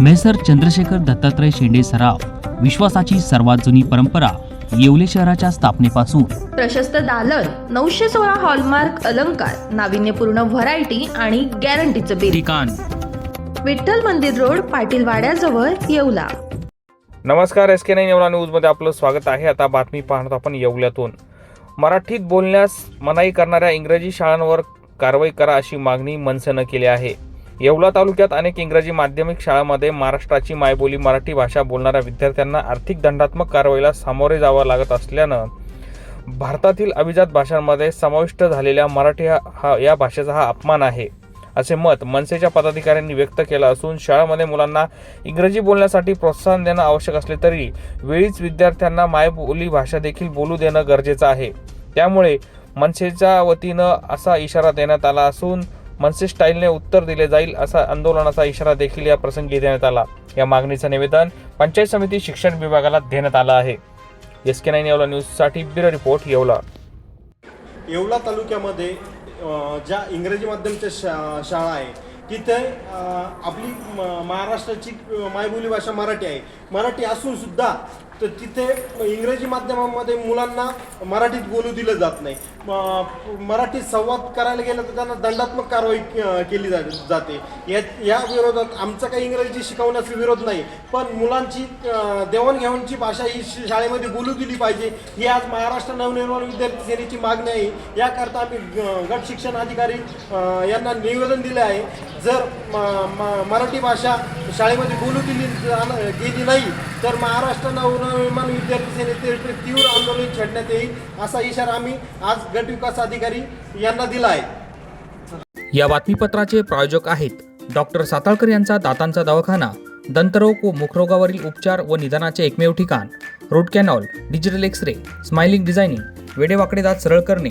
Measure Chandrashekhar Dattatray शेंडे सराव विश्वासाची सर्वात जुनी परंपरा येवले शहराच्या स्थापनेपासून. प्रशस्त दालन नऊशे सोळा हॉलमार्क अलंकार नाविन्यपूर्ण व्हरायटी आणि गॅरंटीचं बिल ठिकाण. विठ्ठल मंदिर रोड पाटील वाड्याजवळ येवला. नमस्कार एस के नाईन येवला न्यूजमध्ये आपलं स्वागत आहे. आता बातमी पाहणार आपण येवल्यातून. मराठीत बोलण्यास मनाई करणाऱ्या इंग्रजी शाळांवर कारवाई करा अशी मागणी मनसेनं केली आहे. येवला तालुक्यात अनेक इंग्रजी माध्यमिक शाळांमध्ये महाराष्ट्राची मायबोली मराठी भाषा बोलणाऱ्या विद्यार्थ्यांना आर्थिक दंडात्मक कारवाईला सामोरे जावं लागत असल्यानं भारतातील अभिजात भाषांमध्ये समाविष्ट झालेल्या मराठी हा या भाषेचा हा अपमान आहे असे मत मनसेच्या पदाधिकाऱ्यांनी व्यक्त केलं असून शाळेमध्ये मुलांना इंग्रजी बोलण्यासाठी प्रोत्साहन देणं आवश्यक असले तरी वेळीच विद्यार्थ्यांना मायबोली भाषा देखील बोलू देणं गरजेचं आहे. त्यामुळे मनसेच्या वतीनं असा इशारा देण्यात आला असून मनसे स्टाईलने उत्तर दिले जाईल असा आंदोलनाचा इशारा देखील या प्रसंगी देण्यात आला. या मागणीचं निवेदन पंचायत समिती शिक्षण विभागाला देण्यात आलं आहे. एस के नाईन येवला न्यूजसाठी ब्युरो रिपोर्ट येवला. येवला तालुक्यामध्ये ज्या इंग्रजी माध्यमच्या शा शाळा आहे तिथे ते आपली महाराष्ट्राची मायबोली भाषा मराठी आहे. मराठी असून सुद्धा तर तिथे इंग्रजी माध्यमामध्ये मुलांना मराठीत बोलू दिलं जात नाही. म- मराठीत संवाद करायला गेलं तर त्यांना दंडात्मक कारवाई केली जा जाते. या या विरोधात आमचा काही इंग्रजी शिकवण्याचा विरोध नाही पण मुलांची देवाणघेवाणची भाषा ही शाळेमध्ये बोलू दिली पाहिजे. ही आज महाराष्ट्र नवनिर्माण विद्यार्थी सेनेची मागणी आहे. याकरता आम्ही ग- गट शिक्षण अधिकारी यांना निवेदन दिले आहे. जर म- म- मराठी भाषा शाळेमध्ये बोलू दिली गेली नाही तर महाराष्ट्र नवनिर्माण विद्यार्थी सेनेचे तीव्र आंदोलन छेडण्यात येईल असा इशारा आम्ही आज गटविकास अधिकारी यांना दिला आहे. या बातमीपत्राचे प्रायोजक आहेत डॉक्टर साताळकर यांचा दातांचा दवाखाना दंतरोग व मुखरोगावरील उपचार व निदानाचे एकमेव ठिकाण root canal digital X ray smiling designing वेडेवाकडे दात सरळ करणे